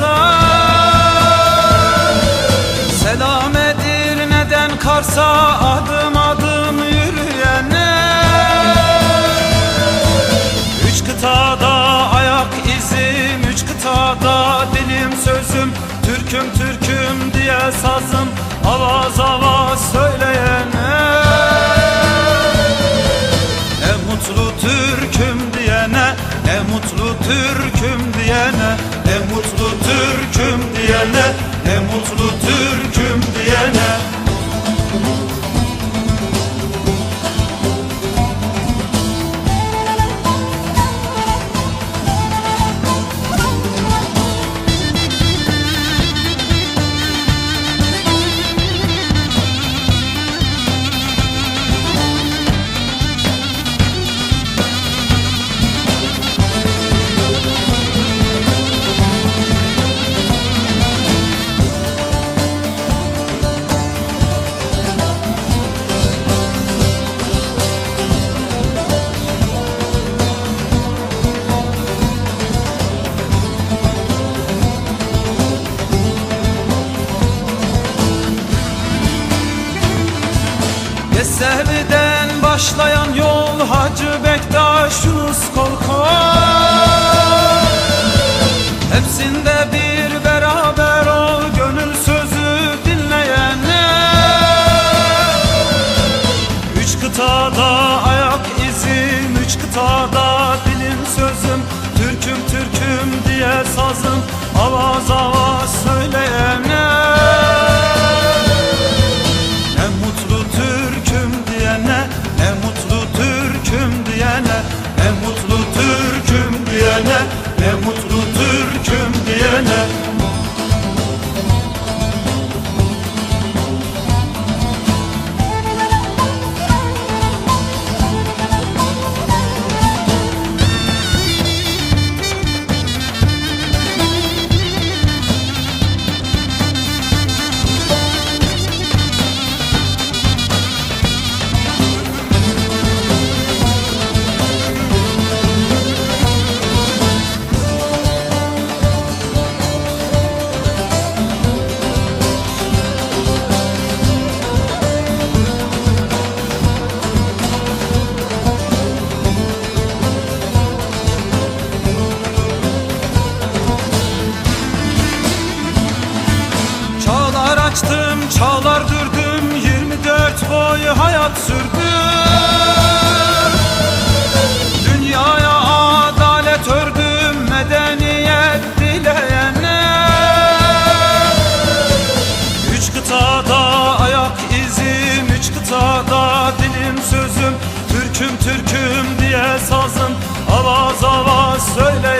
belki yarsa Selam Edirne'den Kars'a adım diyene, ne mutlu Türküm diyene Yesevi'den başlayan yol Hacı Bektaş Yunus Kolko Hepsinde bir beraber ol Gönül sözü dinleyene. Üç kıtada ayak izim Üç kıtada dilim sözüm. Türküm Türküm diye sazım Avaz avaz söyleyene. Ne mutlu mutlu Türk'üm diyene açtım, çağlar dürdüm 24 boyu hayat sürdüm. Dünyaya adalet ördüm Medeniyet dileyene. Üç kıtada ayak izim Üç kıtada dilim sözüm. Türküm Türküm diye sazım. Avaz avaz söyle